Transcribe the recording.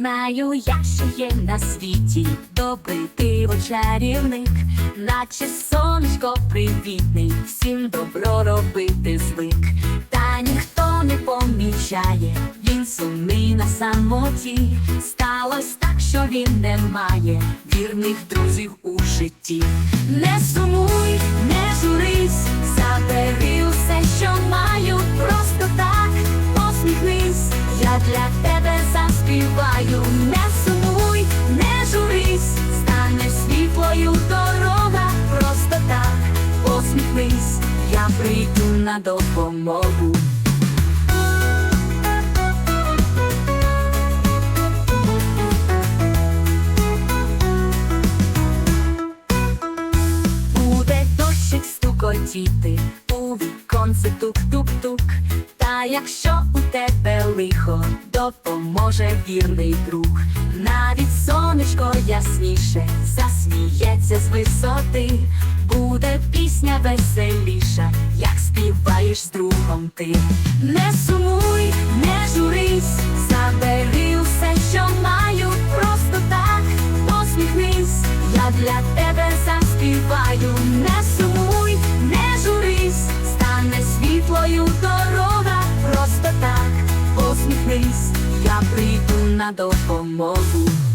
Знаю, я ще є на світі добрий ти чарівник, наче сонечко привітний, всім добро робити звик, та ніхто не помічає, він сумний на самоті. Сталось так, що він не має вірних друзів у житті. Не сумуй, прийду на допомогу. Буде дощик стукотіти, у віконце тук-тук-тук. Та якщо у тебе лихо, допоможе вірний друг. Навіть сонечко ясніше засміється з висоти. Буде пісня веселіша, співаєш з ти. Не сумуй, не журись, забери усе, що маю, просто так посміхнись, я для тебе заспіваю, не сумуй, не журись, стане світлою дорога, просто так посміхнись, я прийду на допомогу.